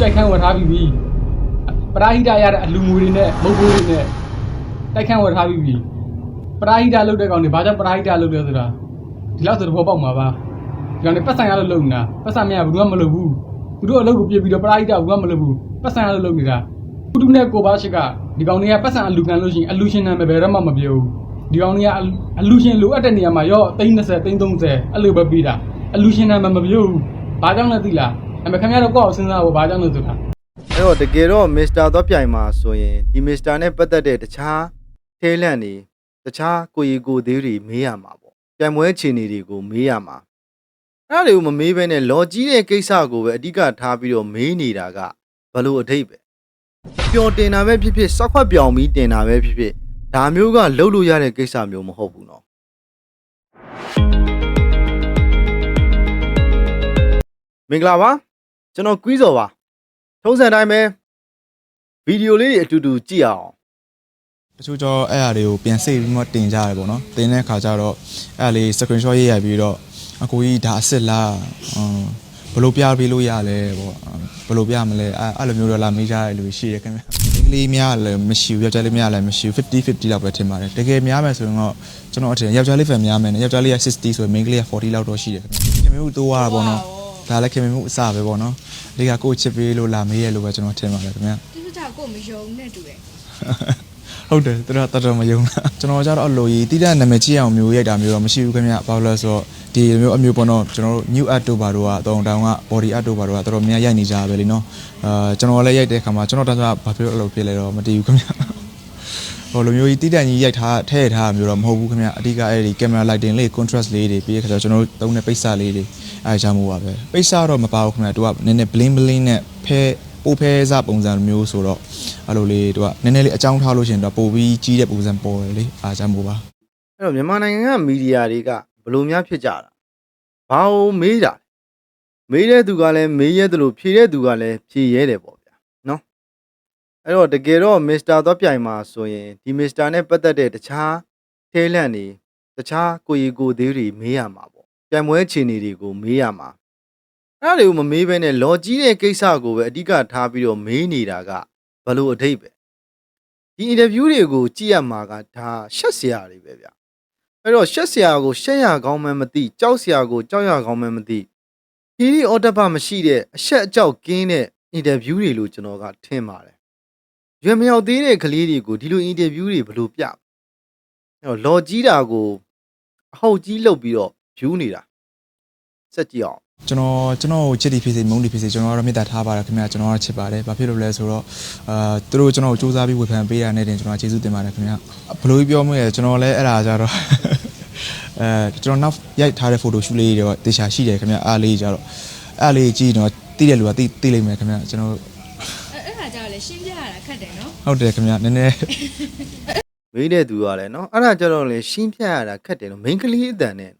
တိုက်ခန်းဝယ်ထားပြီးပြီပရာဟိတရတဲ့အလူငွေတွေနဲ့မုတ်ဘိုးတွေနဲ့တိုက်ခန်းဝယ်ထားပြီးပြီပရာဟိတလုပ်တဲ့ကောင်တွေဘာကြောင့်ပရာဟိတလုပ်လဲဆိုတာဒီလောက်ဆိုတော့ပေါက်မှာပါဒီကောင်တွေပတ်ဆိုင်ရလို့လုပ်နေတာပတ်ဆိုင်မရဘူးသူကမလုပ်ဘူးသူတို့အလုပ်ကိုပြစ်ပြီးတော့ပရာဟိတဘူးကမလုပ်ဘူးပတ်ဆိုင်ရလို့လုပ်နေတာကုတုနဲ့ကိုပါရှိကဒီကောင်တွေကပတ်ဆိုင်အလူကန်လို့ရှိရင်အလူရှင်နာမည်ဘယ်တော့မှမပြောဘူးဒီကောင်တွေကအလူရှင်လိုအပ်တဲ့နေရာမှာရော30 30အဲ့လိုပဲပြီးတာအလူရှင်နာမည်မပြောဘူးဘာကြောင့်လဲသိလား ဒါပေမဲ့ခင်ဗျားတို့ကိုယ့်အောင်စဉ်းစားဖို့ဘာကြောင့်လဲဆိုတာအဲ့တော့တကယ်တော့မစ္စတာတော့ပြိုင်မှာဆိုရင်ဒီမစ္စတာနဲ့ပတ်သက်တဲ့တခြားထဲလန့်တွေတခြားကိုရီကိုသေးတွေမေးရမှာပေါ့ပြိုင်ပွဲအခြေအနေတွေကိုမေးရမှာအဲ့ဒါတွေကိုမမေးဘဲနဲ့လော်ကြီးတဲ့ကိစ္စကိုပဲအဓိကထားပြီးတော့မေးနေတာကဘလို့အထိပ်ပဲပျော်တင်တာပဲဖြစ်ဖြစ်စောက်ခွက်ပြောင်ပြီးတင်တာပဲဖြစ်ဖြစ်ဒါမျိုးကလှုပ်လို့ရတဲ့ကိစ္စမျိုးမဟုတ်ဘူးနော်မင်္ဂလာပါ ကျွန်တော်ကွီးစော်ပါထုံးစံတိုင်းပဲဗီဒီယိုလေးတွေအတူတူကြည့်အောင်တချို့ကျတော့အဲ့အရာတွေကိုပြန်စိတ်ပြီးမှတင်ကြရတယ်ပေါ့နော်တင်တဲ့ခါကျတော့အဲ့အလေး screenshot ရေးရိုက်ပြီးတော့အကိုကြီးဒါအစ်စ်လားအမ်ဘယ်လိုပြပေးလို့ရလဲပေါ့ဘယ်လိုပြမလဲအဲ့အဲ့လိုမျိုးတော့လာမေးကြတဲ့လူတွေရှိတယ်ခင်ဗျအင်္ဂလိပ်များလည်းမရှိဘူးယောက်ျားလေးများလည်းမရှိဘူး50 50လောက်ပဲထင်ပါတယ်တကယ်များမယ်ဆိုရင်တော့ကျွန်တော်အထင်ယောက်ျားလေးဖန်များမယ်နဲ့ယောက်ျားလေးက60ဆိုရင် main ကလေးက40လောက်တော့ရှိတယ်ခင်ဗျခင်မျိုးတိုးရတာပေါ့နော် ဒါလည်းခင်မျိုးအစပဲပေါ့နော်ဒီကကိုချစ်ပေးလို့လာမေးရလို့ပဲကျွန်တော်ထင်ပါတယ်ခင်ဗျသူတို့ကကိုယ်မယုံနဲ့တူတယ်ဟုတ်တယ်သူတို့ကတတော်မယုံတာကျွန်တော်ကျတော့အလိုကြီးတိတဲ့နာမည်ကြီးအောင်မျိုးရိုက်တာမျိုးတော့မရှိဘူးခင်ဗျဘာလို့လဲဆိုတော့ဒီလိုမျိုးအမျိုးပေါ့နော်ကျွန်တော်တို့ new art တို့ဘာတို့ကအတောင်တောင်က body art တို့ဘာတို့ကတော်တော်များရိုက်နေကြပဲလीနော်အာကျွန်တော်လည်းရိုက်တဲ့အခါမှာကျွန်တော်တန်းစားဘာဖြစ်လို့အလိုဖြစ်လဲတော့မတည်ဘူးခင်ဗျဟိုလိုမျိုးကြီးတိတဲ့ကြီးရိုက်ထားထည့်ထားမျိုးတော့မဟုတ်ဘူးခင်ဗျအဓိကအဲ့ဒီ camera lighting လေး contrast လေးတွေပြီးရခါကျတော့ကျွန်တော်တို့သုံးတဲ့ပိတ်စလေးတွေ အဲကြောင့်မို့ပါပဲပိတ်စတော့မပါဘူးခင်ဗျသူကနည်းနည်း bling bling နဲ့ဖဲပိုဖဲစားပုံစံမျိုးဆိုတော့အဲ့လိုလေးသူကနည်းနည်းလေးအကြောင်းထားလို့ရှိရင်တော့ပိုပြီးကြီးတဲ့ပုံစံပေါ်တယ်လေအားကြောင့်မို့ပါအဲ့တော့မြန်မာနိုင်ငံကမီဒီယာတွေကဘယ်လိုများဖြစ်ကြတာဘာလို့မေးကြလဲမေးတဲ့သူကလည်းမေးရဲတယ်လို့ဖြေတဲ့သူကလည်းဖြေရဲတယ်ပေါ့ဗျာနော်အဲ့တော့တကယ်တော့မစ္စတာတော့ပြိုင်မှာဆိုရင်ဒီမစ္စတာနဲ့ပတ်သက်တဲ့တခြားထဲလန့်နေတခြားကိုရီကိုသေးတွေမေးရမှာပေါ့ ပြိုင်ပွဲခြေနေတွေကိုမေးရမှာအဲ့ဒါတွေကိုမမေးဘဲနဲ့လော်ကြီးတဲ့ကိစ္စကိုပဲအဓိကထားပြီးတော့မေးနေတာကဘလို့အထိပ်ပဲဒီအင်တာဗျူးတွေကိုကြည့်ရမှာကဒါရှက်စရာတွေပဲဗျာအဲ့တော့ရှက်စရာကိုရှက်ရကောင်းမှမသိကြောက်စရာကိုကြောက်ရကောင်းမှမသိဒီဒီအော်တပမရှိတဲ့အရှက်အကြောက်ကင်းတဲ့အင်တာဗျူးတွေလို့ကျွန်တော်ကထင်ပါတယ်ရွယ်မရောက်သေးတဲ့ကလေးတွေကိုဒီလိုအင်တာဗျူးတွေဘယ်လိုပြအဲ့တော့လော်ကြီးတာကိုအဟုတ်ကြီးလုပ်ပြီးတော့ ဗျူးနေတာစက်ကြည့်အောင်ကျွန်တော်ကျွန်တော်ကိုချစ်တီဖြစ်စေမုန်းတီဖြစ်စေကျွန်တော်ကတော့မေတ္တာထားပါတယ်ခင်ဗျာကျွန်တော်ကတော့ချစ်ပါတယ်ဘာဖြစ်လို့လဲဆိုတော့အာသူတို့ကျွန်တော်ကိုစူးစမ်းပြီးဝေဖန်ပေးရတဲ့တင်ကျွန်တော်ကျေးဇူးတင်ပါတယ်ခင်ဗျာဘယ်လိုပြောမလဲကျွန်တော်လည်းအဲ့ဒါကြတော့အဲကျွန်တော်နောက်ရိုက်ထားတဲ့ photo shoot လေးတွေတော့တေချာရှိတယ်ခင်ဗျာအားလေးကြတော့အားလေးကြည့်တော့တိတဲ့လူကတိတိလိမ့်မယ်ခင်ဗျာကျွန်တော်အဲ့အဲ့ဒါကြောင့်လေရှင်းပြရတာခက်တယ်နော်ဟုတ်တယ်ခင်ဗျာနည်းနည်းမေးတဲ့သူကလည်းနော်အဲ့ဒါကြတော့လေရှင်းပြရတာခက်တယ်နော် main ကလေးအတန်နဲ့အဲ့ဒါ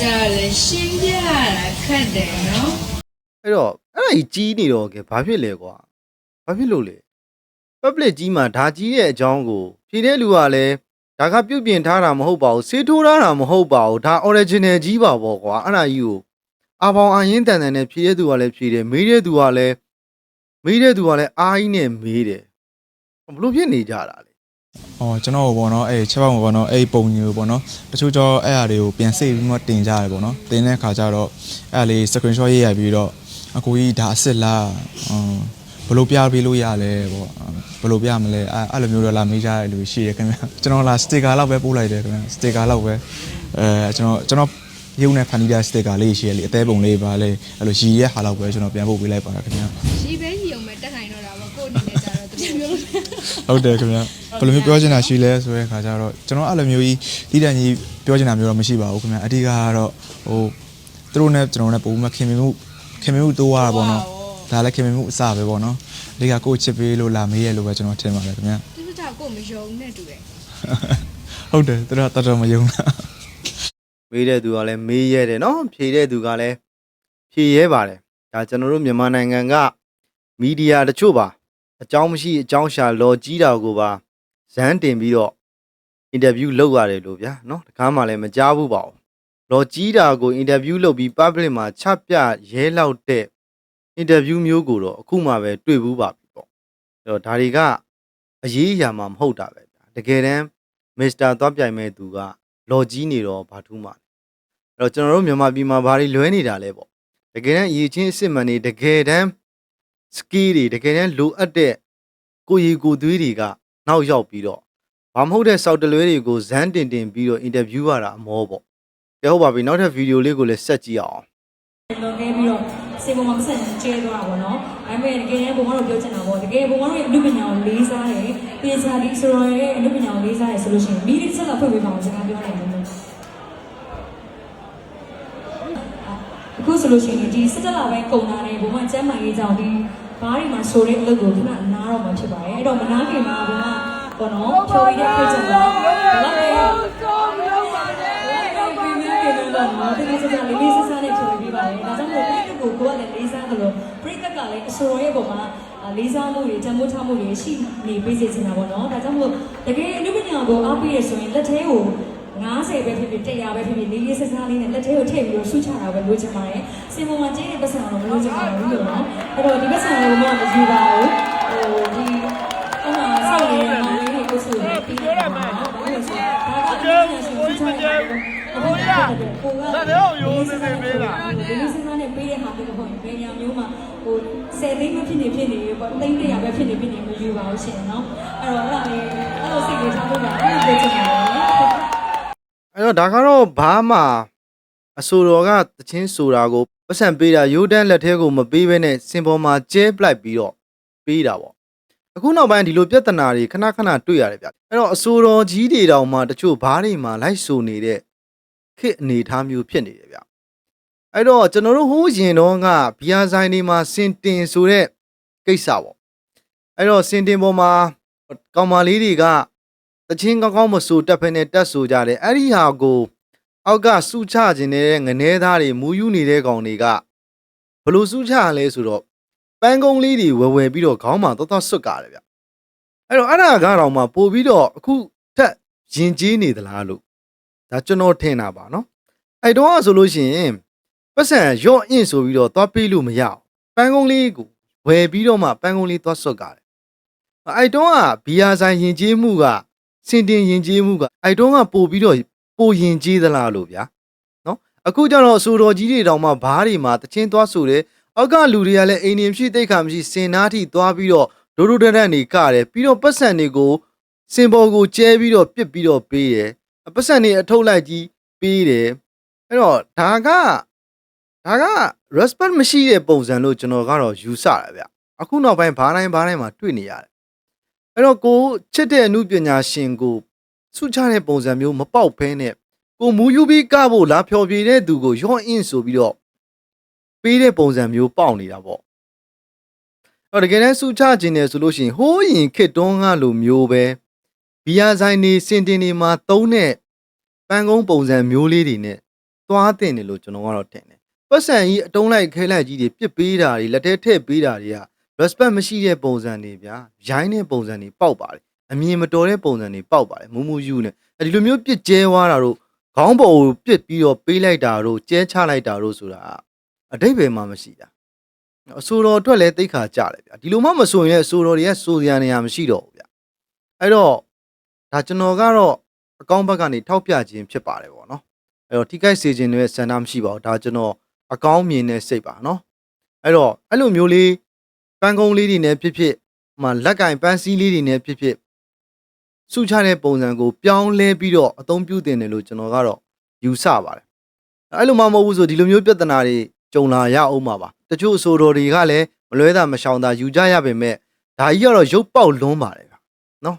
ကြောင့်လေရှင်းပြရတာခက်တယ်နော်အဲ့တော့အဲ့ဒါကြီးကြီးနေတော့ကဲဘာဖြစ်လဲကွာဘာဖြစ်လို့လဲ public ကြီးမှာဒါကြီးတဲ့အကြောင်းကိုဖြေတဲ့လူကလည်းဒါကပြုတ်ပြင်ထားတာမဟုတ်ပါဘူးစေးထိုးထားတာမဟုတ်ပါဘူးဒါ original ကြီးပါပေါ့ကွာအဲ့ဒါကြီးကိုအာပေါင်အရင်တန်တန်နဲ့ဖြေတဲ့သူကလည်းဖြေတယ်မေးတဲ့သူကလည်းမေးတဲ့သူကလည်းအားကြီးနဲ့မေးတယ်ဘလို့ဖြစ်နေကြတာလဲ အော်ကျွန်တော်ဘောနော်အဲ့ချက်ပေါက်မှာဘောနော်အဲ့ပုံမျိုးဘောနော်တချို့ကျတော့အဲ့အရာတွေကိုပြန်စိတ်ပြီးမှတင်ကြရတယ်ဘောနော်တင်တဲ့ခါကျတော့အဲ့အလေး screenshot ရေးရိုက်ပြီးတော့အကိုကြီးဒါအစ်စ်လားအမ်ဘယ်လိုပြပေးလို့ရလဲပေါ့ဘယ်လိုပြမလဲအဲ့အဲ့လိုမျိုးတော့လာမေးကြတဲ့လူရှိရခင်ဗျကျွန်တော်လာစတစ်ကာလောက်ပဲပို့လိုက်တယ်ခင်ဗျစတစ်ကာလောက်ပဲအဲကျွန်တော်ကျွန်တော်ရုပ်နဲ့ဖန်တီးတဲ့စတစ်ကာလေးရှိရလေအသေးပုံလေးပါလေအဲ့လိုရည်ရဲ့ဟာလောက်ပဲကျွန်တော်ပြန်ပို့ပေးလိုက်ပါခင်ဗျ ဟုတ်တယ်ခင်ဗျဘယ်လိုမျိုးပြောချင်တာရှိလဲဆိုတဲ့ခါကျတော့ကျွန်တော်အဲ့လိုမျိုးကြီးတိတန်ကြီးပြောချင်တာမျိုးတော့မရှိပါဘူးခင်ဗျအဓိကကတော့ဟိုသူတို့နဲ့ကျွန်တော်နဲ့ပုံမှန်ခင်မမှုခင်မမှုတိုးရတာပေါ့နော်ဒါလည်းခင်မမှုအစပဲပေါ့နော်အဓိကကိုချစ်ပေးလို့လာမေးရလို့ပဲကျွန်တော်ထင်ပါတယ်ခင်ဗျသူတို့ကကိုယ်မယုံနဲ့တူတယ်ဟုတ်တယ်သူတို့ကတတော်မယုံတာမေးတဲ့သူကလည်းမေးရဲတယ်နော်ဖြေတဲ့သူကလည်းဖြေရဲပါတယ်ဒါကျွန်တော်တို့မြန်မာနိုင်ငံကမီဒီယာတချို့ပါ အကြောင်းမရှိအကြောင်းရှာလော်ကြီးတာကိုပါဇန်းတင်ပြီးတော့အင်တာဗျူးလုပ်ရတယ်လို့ဗျာနော်တခါမှလည်းမကြားဘူးပါဘူးလော်ကြီးတာကိုအင်တာဗျူးလုပ်ပြီး public မှာချပြရဲလောက်တဲ့အင်တာဗျူးမျိုးကိုတော့အခုမှပဲတွေ့ဘူးပါပြီပေါ့အဲ့တော့ဒါတွေကအရေးအရာမှမဟုတ်တာပဲဗျာတကယ်တမ်းမစ္စတာသွားပြိုင်မဲ့သူကလော်ကြီးနေတော့ဘာထူးမှလဲအဲ့တော့ကျွန်တော်တို့မြန်မာပြည်မှာဘာတွေလွဲနေတာလဲပေါ့တကယ်တမ်းအရေးချင်းအစ်စ်မှန်နေတကယ်တမ်း စကီးတွေတကယ်တမ်းလိုအပ်တဲ့ကိုရီကိုသွေးတွေကနောက်ရောက်ပြီးတော့ဘာမဟုတ်တဲ့စောက်တလွဲတွေကိုဇန်းတင်တင်ပြီးတော့အင်တာဗျူးရတာအမောပေါ့ကဲဟုတ်ပါပြီနောက်ထပ်ဗီဒီယိုလေးကိုလည်းဆက်ကြည့်အောင်လွန်ခဲ့ပြီးတော့စေပုံမှာမဆက်ကျဲသွားတာပေါ့နော်။ဒါပေမဲ့တကယ်ဘုံကတော့ပြောချင်တာပေါ့။တကယ်ဘုံကတော့အနုပညာကိုလေးစားတယ်။ပြင်စာဒီဆိုတော့ရဲ့အနုပညာကိုလေးစားတယ်ဆိုလို့ရှိရင်မိဒီချက်လာဖွင့်ပေးပါအောင်စကားပြောနိုင်တယ်လို့။အခုဆိုလို့ရှိရင်ဒီစစ်တပ်လာပဲကုန်တာနဲ့ဘုံကကျမ်းမာရေးကြောင့်ဒီ ဘားတွေမှာဆိုတဲ့အလုပ်ကိုခဏနားတော့မှာဖြစ်ပါတယ်။အဲ့တော့မနာခင်မှာဘုံကပေါ့နော်ဖြိုရတဲ့ဖြစ်ချင်တာဘယ်လောက်လဲဘယ်လောက်လဲပြန်ပြန်ပြန်တော့တကယ်စစလေးလေးစစနဲ့ဖြိုပေးပါတယ်။ဒါကြောင့်မို့ဒီကိုကိုကလည်းလေးစားတယ်လို့ပြိတ္တကလည်းအစိုးရရဲ့ပုံမှာလေးစားမှုတွေတမိုးထားမှုတွေရှိနေပေးစေချင်တာပေါ့နော်။ဒါကြောင့်မို့တကယ်အနုပညာကိုအားပေးရဆိုရင်လက်သေးကို90ပဲဖြစ်ဖြစ်100ပဲဖြစ်ဖြစ်လေးလေးစစလေးနဲ့လက်သေးကိုထည့်ပြီးတော့ဆူချတာပဲလိုချင်ပါတယ်။ စင်ပေါ်မှာကျင်းတဲ့ပတ်စံတော့မလိုချင်ပါဘူးလို့နော်။အဲ့တော့ဒီပတ်စံကိုမှမယူပါဘူး။ဟိုဒီအမှဆောက်နေတဲ့မောင်လေးတွေကိုဆိုရင်ပြီးနေတာပါနော်။ဘာလို့လဲဆိုတော့ဒါကအနုပညာရှင်ဆူချတာကိုအခုကကိုကလက်သေးကိုရိုးနေပေးတာ။ဒီလိုစစနဲ့ပေးတဲ့ဟာမျိုးပေါ့ဘယ်ညာမျိုးမှာဟို10သိန်းမဖြစ်နေဖြစ်နေပေါ့သိန်း100ပဲဖြစ်နေဖြစ်နေမယူပါဘူးရှင်နော်။အဲ့တော့အဲ့ဒါလေးအဲ့လိုစိတ်တွေထားဖို့ပါအဲ့လိုပြောချင်ပါတယ်။အဲ့တော့ဒါကတော့ဘာမှအဆိုတော်ကတချင်းဆိုတာကို ပတ်စံပေးတာရိုးတန်းလက်ထဲကိုမပေးဘဲနဲ့စင်ပေါ်မှာကျဲပလိုက်ပြီးတော့ပေးတာပေါ့အခုနောက်ပိုင်းဒီလိုပြဿနာတွေခဏခဏတွေ့ရတယ်ဗျအဲ့တော့အဆိုတော်ကြီးတွေတောင်မှတချို့ဘားတွေမှာလိုက်ဆိုနေတဲ့ခေတ်အနေအထားမျိုးဖြစ်နေတယ်ဗျအဲ့တော့ကျွန်တော်တို့ဟိုးရင်တော့ကဘီယာဆိုင်တွေမှာစင်တင်ဆိုတဲ့ကိစ္စပေါ့အဲ့တော့စင်တင်ပေါ်မှာကောင်မလေးတွေကတချင်းကောင်းကောင်းမဆိုတက်ဖက်နဲ့တက်ဆိုကြတယ်အဲ့ဒီဟာကို အောက်ကစုချခြင်းတဲ့ငနေသားတွေမူယူနေတဲ့ကောင်တွေကဘလို့စုချရလဲဆိုတော့ပန်းကုန်းလေးတွေဝယ်ဝယ်ပြီးတော့ခေါင်းမှာသွားသွားဆွတ်ကားတယ်ဗျအဲ့တော့အဲ့ဒါကတော့မှပို့ပြီးတော့အခုထက်ရင်ကြီးနေသလားလို့ဒါကျွန်တော်ထင်တာပါနော်အဲ့တော့ဆိုလို့ရှိရင်ပတ်စံရော့အင့်ဆိုပြီးတော့သွားပေးလို့မရအောင်ပန်းကုန်းလေးကိုဝယ်ပြီးတော့မှပန်းကုန်းလေးသွားဆွတ်ကားတယ်အဲ့တော့ကဘီယာဆိုင်ရင်ကြီးမှုကစင်တင်ရင်ကျေးမှုကအိုက်တုံးကပို့ပြီးတော့ ပိုရင်ကျေးသလားလို့ဗျာနော်အခုကျတော့အဆိုတော်ကြီးတွေတောင်မှဘားတွေမှာတချင်းသွားဆိုတယ်အောက်ကလူတွေကလည်းအိမ်နေဖြစ်တိတ်ခါမရှိစင်နာထိသွားပြီးတော့ဒိုဒိုတရန်နေကတယ်ပြီးတော့ပတ်စံတွေကိုစင်ပေါ်ကိုကျဲပြီးတော့ပြစ်ပြီးတော့ပေးတယ်ပတ်စံတွေအထုတ်လိုက်ကြီးပေးတယ်အဲ့တော့ဒါကဒါက respect မရှိတဲ့ပုံစံလို့ကျွန်တော်ကတော့ယူဆတယ်ဗျအခုနောက်ပိုင်းဘားတိုင်းဘားတိုင်းမှာတွေ့နေရတယ်အဲ့တော့ကိုချစ်တဲ့အမှုပညာရှင်ကို ဆုချတဲ့ပုံစံမျိုးမပေါက်ဖဲနဲ့ကိုမူယူပြီးကဖို့လာဖျော်ဖြေတဲ့သူကိုရော့အင်းဆိုပြီးတော့ပေးတဲ့ပုံစံမျိုးပေါက်နေတာပေါ့အဲ့တော့တကယ်တမ်းဆုချခြင်းတယ်ဆိုလို့ရှိရင်ဟိုးရင်ခစ်တွန်းကလိုမျိုးပဲဘီယာဆိုင်နေစင်တင်နေမှာသုံးတဲ့ပန်းကုန်းပုံစံမျိုးလေးတွေနဲ့သွားတင်တယ်လို့ကျွန်တော်ကတော့ထင်တယ်ပတ်စံကြီးအတုံးလိုက်ခဲလိုက်ကြီးတွေပြစ်ပေးတာတွေလက်ထဲထည့်ပေးတာတွေက respect မရှိတဲ့ပုံစံတွေဗျာရိုင်းတဲ့ပုံစံတွေပေါက်ပါတယ် အမြင်မတော်တဲ့ပုံစံတွေပေါက်ပါတယ်မူမူယူနဲ့အဲဒီလိုမျိုးပြစ်ကျဲသွားတာတို့ခေါင်းပေါ်ကိုပြစ်ပြီးတော့ပေးလိုက်တာတို့ကျဲချလိုက်တာတို့ဆိုတာအတိတ်ပဲမှမရှိတာအဆိုတော်အတွက်လည်းတိတ်ခါကြတယ်ဗျာဒီလိုမှမဆိုရင်လည်းအဆိုတော်တွေကစိုးစရာနေရာမရှိတော့ဘူးဗျာအဲ့တော့ဒါကျွန်တော်ကတော့အကောင့်ဘက်ကနေထောက်ပြခြင်းဖြစ်ပါတယ်ပေါ့နော်အဲ့တော့ထိခိုက်စေခြင်းတွေဆန္ဒမရှိပါဘူးဒါကျွန်တော်အကောင်းမြင်တဲ့စိတ်ပါနော်အဲ့တော့အဲ့လိုမျိုးလေးပန်းကုန်းလေးတွေနဲ့ဖြစ်ဖြစ်ဟိုမှာလက်ကင်ပန်းစည်းလေးတွေနဲ့ဖြစ်ဖြစ် စုချတဲ့ပုံစံကိုပြောင်းလဲပြီးတော့အသုံးပြုတင်တယ်လို့ကျွန်တော်ကတော့ယူဆပါတယ်အဲ့လိုမှမဟုတ်ဘူးဆိုဒီလိုမျိုးပြဿနာတွေကြုံလာရအောင်မှာပါတချို့အဆိုတော်တွေကလည်းမလွဲတာမရှောင်တာယူကြရပါပဲဒါကြီးကတော့ရုပ်ပေါက်လွန်းပါတယ်ဗျာနော်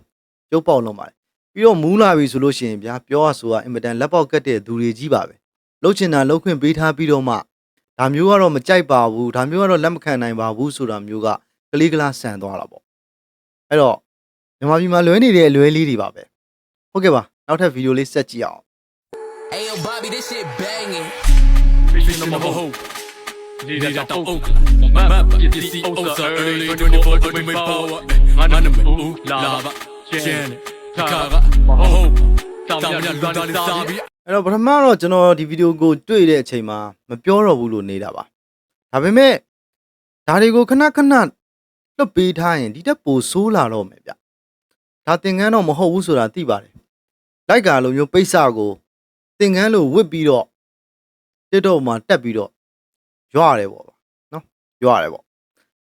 ရုပ်ပေါက်လွန်းပါတယ်ပြီးတော့မူးလာပြီဆိုလို့ရှိရင်ဗျာပြောရဆိုကအင်မတန်လက်ပေါက်ကတ်တဲ့သူတွေကြီးပါပဲလှုပ်ချင်တာလှုပ်ခွင့်ပေးထားပြီးတော့မှဒါမျိုးကတော့မကြိုက်ပါဘူးဒါမျိုးကတော့လက်မခံနိုင်ပါဘူးဆိုတာမျိုးကကလေးကလားဆန်သွားတာပေါ့အဲ့တော့ မြန်မာပြည်မှာလွဲနေတဲ့အလွဲလေးတွေပါပဲဟုတ်ကဲ့ပါနောက်ထပ်ဗီဒီယိုလေးဆက်ကြည့်အောင် Hey yo, Bobby, this shit banging. Bitch, no more hope. Leader down Oakland. Map, PC, Osa, early 24, 24 power. Maname, ooh, lava, Janet, Kaga, Hope. တောင်မြလူသားလေးစားပြီးအဲ့တော့ပထမတော့ကျွန်တော်ဒီဗီဒီယိုကိုတွေ့တဲ့အချိန်မှာမပြောတော့ဘူးလို့နေတာပါဒါပေမဲ့ဒါတွေကိုခဏခဏလွတ်ပေးထားရင်ဒီတက်ပိုဆိုးလာတော့မယ်ဗျ ဒါသင်္ကန်းတော့မဟုတ်ဘူးဆိုတာသိပါတယ်လိုက်ကလိုမျိုးပိတ်စကိုသင်္ကန်းလိုဝစ်ပြီးတော့တစ်တော့မှတက်ပြီးတော့ရွရတယ်ပေါ့နော်ရွရတယ်ပေါ့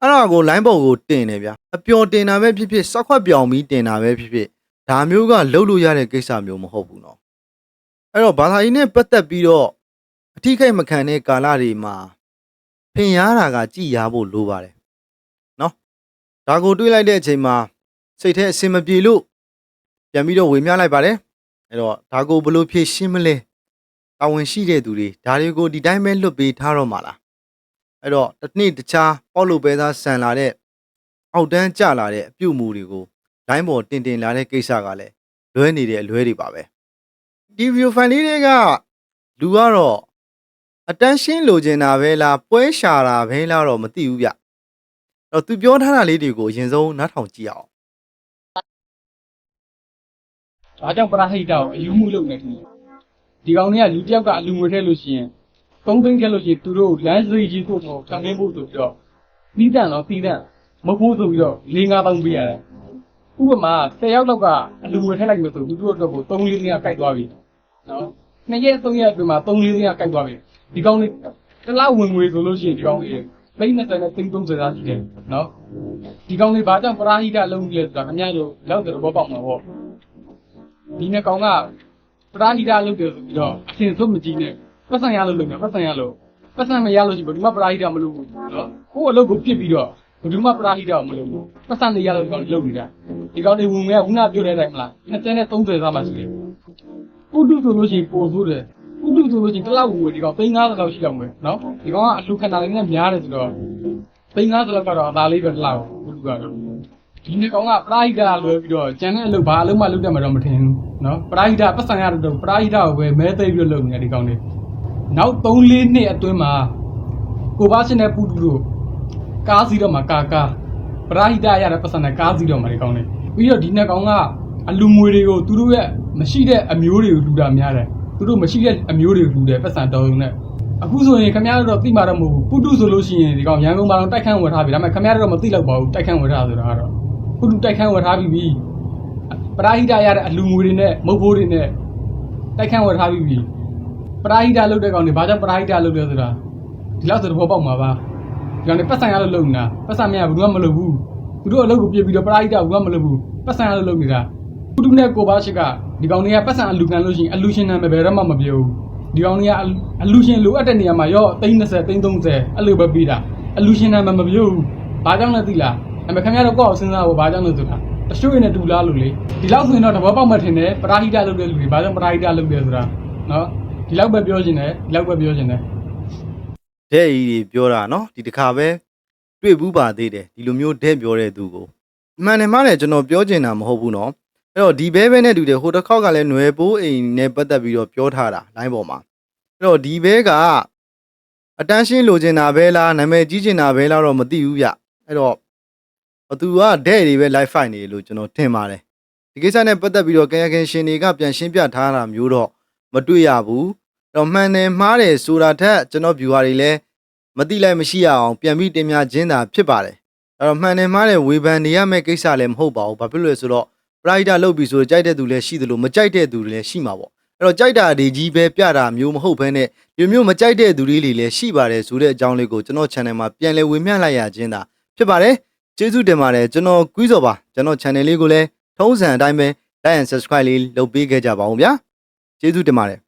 အဲ့ဒါကို line ပေါ်ကိုတင်တယ်ဗျအပျော်တင်တာပဲဖြစ်ဖြစ်စောက်ခွက်ပြောင်ပြီးတင်တာပဲဖြစ်ဖြစ်ဒါမျိုးကလှုပ်လို့ရတဲ့ကိစ္စမျိုးမဟုတ်ဘူးနော်အဲ့တော့ဘာသာရေးနဲ့ပတ်သက်ပြီးတော့အထီးခိတ်မခံတဲ့ကာလတွေမှာဖင်ရတာကကြည်ရဖို့လိုပါတယ်နော်ဒါကိုတွေးလိုက်တဲ့အချိန်မှာ စိတ်ထဲအစင်မပြေလို့ပြန်ပြီးတော့ဝေမျှလိုက်ပါတယ်အဲ့တော့ဒါကိုဘယ်လိုဖြေရှင်းမလဲတာဝန်ရှိတဲ့သူတွေဒါတွေကိုဒီတိုင်းပဲလွတ်ပေးထားတော့မှာလားအဲ့တော့တစ်နေ့တခြားပေါ့လို့ပဲသားဆန်လာတဲ့အောက်တန်းကျလာတဲ့အပြုတ်မှုတွေကိုဒိုင်းပေါ်တင်တင်လာတဲ့ကိစ္စကလည်းလွဲနေတဲ့အလွဲတွေပါပဲဒီ view fan လေးတွေကလူကတော့ attention လိုချင်တာပဲလားပွဲရှာတာပဲလားတော့မသိဘူးဗျအဲ့တော့သူပြောထားတာလေးတွေကိုအရင်ဆုံးနားထောင်ကြည့်အောင် ဒါကြောင့်ပရာဟိတကိုအယူမှုလုပ်နေတယ်ဒီကောင်တွေကလူတစ်ယောက်ကအလူငွေထည့်လို့ရှိရင်သုံးသိန်းထည့်လို့ရှိရင်သူတို့လမ်းစိကြီးကိုတော့ခံနေဖို့ဆိုပြီးတော့ပြီးတန်တော့ပြီးတန်မဟုတ်ဘူးဆိုပြီးတော့၄၅တောင်းပေးရတယ်ဥပမာ10ယောက်လောက်ကအလူငွေထည့်လိုက်လို့ဆိုသူတို့အတွက်ကို3လေးသိန်းကကိုက်သွားပြီနော်နှစ်ရက်3ရက်အတွင်းမှာ3လေးသိန်းကကိုက်သွားပြီဒီကောင်တွေတစ်လောက်ဝင်ငွေဆိုလို့ရှိရင်ဒီကောင်တွေသိန်း20နဲ့သိန်း30သာရှိတယ်နော်ဒီကောင်တွေဘာကြောင့်ပရာဟိတလုံးကြီးလဲဆိုတာခင်ဗျားတို့လောက်တဲ့ဘောပေါက်မှာပေါ့ ဒီနေ့ကောင်ကပရာဟိတလုပ်တယ်ဆိုပြီးတော့အရှင်ဆုံးမကြည့်နဲ့ပတ်စံရလို့လုပ်တယ်ပတ်စံရလို့ပတ်စံမရလို့ရှိရင်ဘယ်သူမှပရာဟိတမလုပ်ဘူးနော်ကိုယ့်အလုပ်ကိုပြစ်ပြီးတော့ဘယ်သူမှပရာဟိတမလုပ်ဘူးပတ်စံတွေရလို့ဒီကောင်တွေလုပ်နေတာဒီကောင်တွေဝင်ငယ်ခုနပြောတဲ့အတိုင်းမလား20နဲ့30သားမှရှိတယ်ဥဒုဆိုလို့ရှိရင်ပို့ဆိုးတယ်ဥဒုဆိုလို့ရှိရင်တစ်လောက်ဝင်ဒီကောင်350လောက်ရှိအောင်ပဲနော်ဒီကောင်ကအလှခဏလေးနဲ့များတယ်ဆိုတော့350လောက်ကတော့အသာလေးပဲတစ်လောက်ဥဒုကတော့ ဒီနှစ်ကောင်ကပရာဟိတလွဲပြီးတော့ကျန်တဲ့အလုပ်ဘာအလုပ်မှလုပ်တတ်မှာတော့မထင်ဘူးနော်ပရာဟိတပတ်စံရတော့ပရာဟိတကိုပဲမဲသိပ်ပြီးတော့လုပ်နေတာဒီကောင်တွေနောက်3 4နှစ်အတွင်းမှာကိုဘာရှင်နဲ့ပူတူတို့ကားစီတော့မှာကာကာပရာဟိတရတဲ့ပတ်စံနဲ့ကားစီတော့မှာဒီကောင်တွေပြီးတော့ဒီနှစ်ကောင်ကအလူငွေတွေကိုသူတို့ရဲ့မရှိတဲ့အမျိုးတွေကိုလူတာများတယ်သူတို့မရှိတဲ့အမျိုးတွေကိုလူတယ်ပတ်စံတော်ုံနဲ့အခုဆိုရင်ခမရတော့သိမှာတော့မဟုတ်ဘူးပုတုဆိုလို့ရှိရင်ဒီကောင်ရန်ကုန်မှာတော့တိုက်ခန့်ဝင်ထားပြီဒါပေမဲ့ခမရတော့မသိတော့ပါဘူးတိုက်ခန့်ဝင်ထားဆိုတာကတော့ ခုတူတိုက်ခန်းဝယ်ထားပြီးပြီပရာဟိတရတဲ့အလူငွေတွေနဲ့မုတ်ဖိုးတွေနဲ့တိုက်ခန်းဝယ်ထားပြီးပြီပရာဟိတလုပ်တဲ့ကောင်တွေဘာကြောင့်ပရာဟိတလုပ်လဲဆိုတာဒီလောက်ဆိုတော့ဘောပေါက်မှာပါဒီကောင်တွေပတ်စံရလို့လုပ်နေတာပတ်စံမရဘူးကမလုပ်ဘူးသူတို့အလုပ်ကိုပြစ်ပြီးတော့ပရာဟိတဘူးကမလုပ်ဘူးပတ်စံရလို့လုပ်နေတာခုတူနဲ့ကိုပါရှိကဒီကောင်တွေကပတ်စံအလူခံလို့ရှိရင်အလူရှင်နာမည်ဘယ်တော့မှမပြောဘူးဒီကောင်တွေကအလူရှင်လိုအပ်တဲ့နေရာမှာရော30 30 30အဲ့လိုပဲပြီးတာအလူရှင်နာမည်မပြောဘူးဘာကြောင့်လဲသိလား အမေခင်ဗျားတို့ကိုယ့်အောင်စဉ်းစားဖို့ဘာကြောင့်လဲဆိုတာတချို့ရင်းနဲ့တူလားလို့လေဒီလောက်ဆိုရင်တော့တဘောပေါက်မှထင်တယ်ပရာဟိတလုပ်တဲ့လူတွေဘာကြောင့်ပရာဟိတလုပ်တယ်ဆိုတာနော်ဒီလောက်ပဲပြောရှင်တယ်ဒီလောက်ပဲပြောရှင်တယ်တဲ့ကြီးတွေပြောတာနော်ဒီတစ်ခါပဲတွေ့ဘူးပါသေးတယ်ဒီလိုမျိုးတဲ့ပြောတဲ့သူကိုအမှန်တယ်မှလည်းကျွန်တော်ပြောချင်တာမဟုတ်ဘူးနော်အဲ့တော့ဒီဘဲဘဲနဲ့တူတယ်ဟိုတစ်ခေါက်ကလည်းຫນွယ်ပိုးအိမ်နဲ့ပတ်သက်ပြီးတော့ပြောထားတာ line ပေါ်မှာအဲ့တော့ဒီဘဲကအတန်းရှင်းလိုချင်တာပဲလားနာမည်ကြီးချင်တာပဲလားတော့မသိဘူးဗျအဲ့တော့ သူကတဲ့တွေပဲ live fight နေတယ်လို့ကျွန်တော်ထင်ပါတယ်ဒီကိစ္စနဲ့ပတ်သက်ပြီးတော့ကရခင်ရှင်တွေကပြန်ရှင်းပြထားတာမျိုးတော့မတွေ့ရဘူးအဲ့တော့မှန်တယ်မှားတယ်ဆိုတာထက်ကျွန်တော် viewer တွေလည်းမတိလိုက်မရှိရအောင်ပြန်ပြီးတင်ပြခြင်းသာဖြစ်ပါတယ်အဲ့တော့မှန်တယ်မှားတယ်ဝေဖန်နေရမယ့်ကိစ္စလည်းမဟုတ်ပါဘူးဘာဖြစ်လို့လဲဆိုတော့ pride လောက်ပြီဆိုတော့ကြိုက်တဲ့သူလည်းရှိသလိုမကြိုက်တဲ့သူတွေလည်းရှိမှာပေါ့အဲ့တော့ကြိုက်တာဒီကြီးပဲပြတာမျိုးမဟုတ်ဘဲနဲ့ဒီမျိုးမကြိုက်တဲ့သူတွေလည်းရှိပါတယ်ဆိုတဲ့အကြောင်းလေးကိုကျွန်တော် channel မှာပြန်လည်ဝေမျှလိုက်ရခြင်းသာဖြစ်ပါတယ် ကျေးဇူးတင်ပါတယ်ကျွန်တော်ကွီးစော်ပါကျွန်တော် channel လေးကိုလည်းထုံးစံအတိုင်းပဲ like and subscribe လေးလုပ်ပေးခဲ့ကြပါဦးဗျာကျေးဇူးတင်ပါတယ်